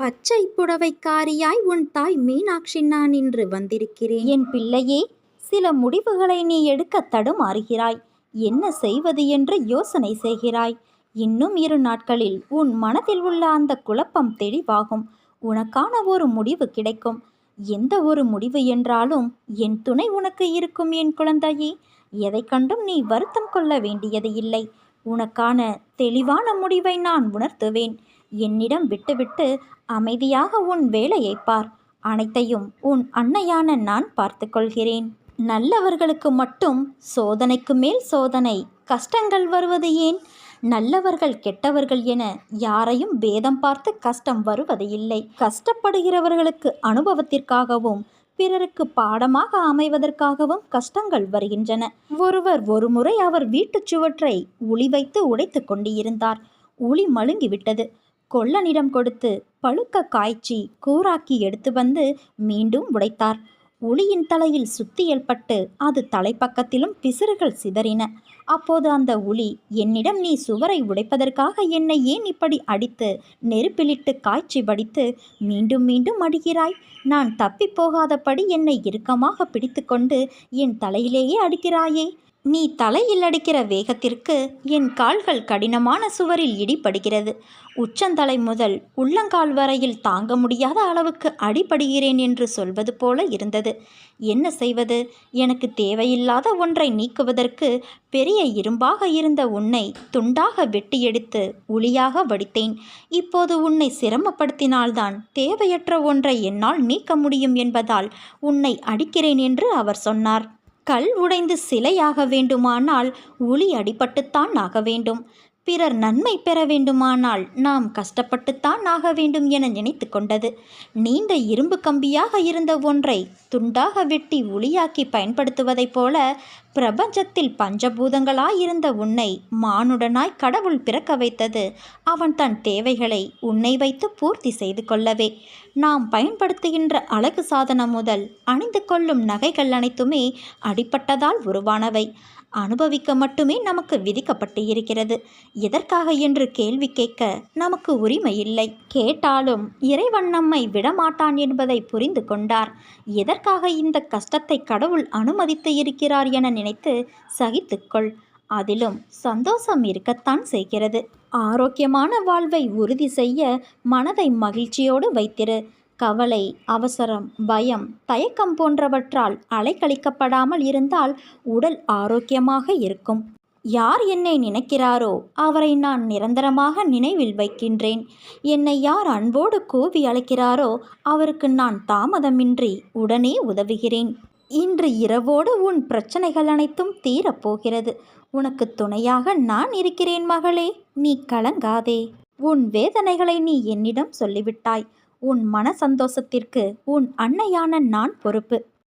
பச்சை புடவைக்காரியாய் உன் தாய் மீனாட்சி நான் இன்று வந்திருக்கிறேன். என் பிள்ளையே சில முடிவுகளை நீ எடுக்க தடுமாறுகிறாய். என்ன செய்வது என்று யோசனை செய்கிறாய். இன்னும் இரு நாட்களில் உன் மனதில் உள்ள அந்த குழப்பம் தெளிவாகும். உனக்கான ஒரு முடிவு கிடைக்கும். எந்த ஒரு முடிவு என்றாலும் என் துணை உனக்கு இருக்கும் என் குழந்தையே. எதை கண்டும் நீ வருத்தம் கொள்ள வேண்டியது இல்லை. உனக்கான தெளிவான முடிவை நான் உணர்த்துவேன். என்னிடம் விட்டுவிட்டு அமைதியாக உன் வேலையை பார். அனைத்தையும் உன் அன்னையான நான் பார்த்துக்கொள்கிறேன் நல்லவர்களுக்கு மட்டும் சோதனைக்கு மேல் சோதனை. கஷ்டங்கள் வருவது ஏன்? நல்லவர்கள் கெட்டவர்கள் என யாரையும் பேதம் பார்த்து கஷ்டம் வருவது இல்லை. கஷ்டப்படுகிறவர்களுக்கு அனுபவத்திற்காகவும் பிறருக்கு பாடமாக அமைவதற்காகவும் கஷ்டங்கள் வருகின்றன. ஒருவர் ஒருமுறை அவர் வீட்டுச் சுவற்றை உளி வைத்து உடைத்து கொண்டிருந்தார். உளி மழுங்கிவிட்டது. கொல்லனிடம் கொடுத்து பழுக்க காய்ச்சி கூராக்கி எடுத்து வந்து மீண்டும் உடைத்தார். உளியின் தலையில் சுத்தியல் பட்டு அது தலைப்பக்கத்திலும் பிசிறுகள் சிதறின. அப்போது அந்த உளி என்னிடம் நீ சுவரை உடைப்பதற்காக என்னை ஏன் இப்படி அடித்து நெருப்பிலிட்டு காய்ச்சி வடித்து மீண்டும் மீண்டும் அடிக்கிறாய்? நான் தப்பி போகாதபடி என்னை இறுக்கமாக பிடித்துக்கொண்டு என் தலையிலேயே அடிக்கிறாயே? நீ தலையில் அடிக்கிற வேகத்திற்கு என் கால்கள் கடினமான சுவரில் இடிபடுகிறது. உச்சந்தலை முதல் உள்ளங்கால் வரையில் தாங்க முடியாத அளவுக்கு அடிபடுகிறேன் என்று சொல்வது போல இருந்தது. என்ன செய்வது? எனக்கு தேவையில்லாத ஒன்றை நீக்குவதற்கு பெரிய இரும்பாக இருந்த உன்னை துண்டாக வெட்டி எடுத்து உளியாக வடித்தேன். இப்போது உன்னை சிரமப்படுத்தினால்தான் தேவையற்ற ஒன்றை என்னால் நீக்க முடியும் என்பதால் உன்னை அடிக்கிறேன் என்று அவர் சொன்னார். கல் உடைந்து சிலையாக வேண்டுமானால் உளி அடிபட்டுத்தான் ஆக வேண்டும். பிறர் நன்மை பெற வேண்டுமானால் நாம் கஷ்டப்பட்டுத்தான் ஆக வேண்டும் என நினைத்து கொண்டது. நீண்ட இரும்பு கம்பியாக இருந்த ஒன்றை துண்டாக வெட்டி ஒளியாக்கி பயன்படுத்துவதைப் போல பிரபஞ்சத்தில் பஞ்சபூதங்களாயிருந்த உன்னை மானுடனாய் கடவுள் பிறக்க வைத்தது. அவன் தன் தேவைகளை உன்னை வைத்து பூர்த்தி செய்து கொள்ளவே. நாம் பயன்படுத்துகின்ற அழகு சாதனம் முதல் அணிந்து கொள்ளும் நகைகள் அனைத்துமே அடிப்பட்டதால் உருவானவை. அனுபவிக்க மட்டுமே நமக்கு விதிக்கப்பட்டு இருக்கிறது. எதற்காக என்று கேள்வி கேட்க நமக்கு உரிமை இல்லை கேட்டாலும் இறைவன் நம்மை விடமாட்டான் என்பதை புரிந்து கொண்டார். எதற்காக இந்த கஷ்டத்தை கடவுள் அனுமதித்து இருக்கிறார் என நினைத்து சகித்துக்கொள். அதிலும் சந்தோஷம் இருக்கத்தான் செய்கிறது. ஆரோக்கியமான வாழ்வை உறுதி செய்ய மனதை மகிழ்ச்சியோடு வைத்திரு. கவலை அவசரம் பயம் தயக்கம் போன்றவற்றால் அலைக்கழிக்கப்படாமல் இருந்தால் உடல் ஆரோக்கியமாக இருக்கும். யார் என்னை நினைக்கிறாரோ அவரை நான் நிரந்தரமாக நினைவில் வைக்கின்றேன். என்னை யார் அன்போடு கூவி அழைக்கிறாரோ அவருக்கு நான் தாமதமின்றி உடனே உதவுகிறேன். இன்று இரவோடு உன் பிரச்சனைகள் அனைத்தும் தீரப்போகிறது உனக்கு துணையாக நான் இருக்கிறேன் மகளே நீ கலங்காதே. உன் வேதனைகளை நீ என்னிடம் சொல்லிவிட்டாய். உன் மன சந்தோஷத்திற்கு உன் அன்னையான நான் பொறுப்பு.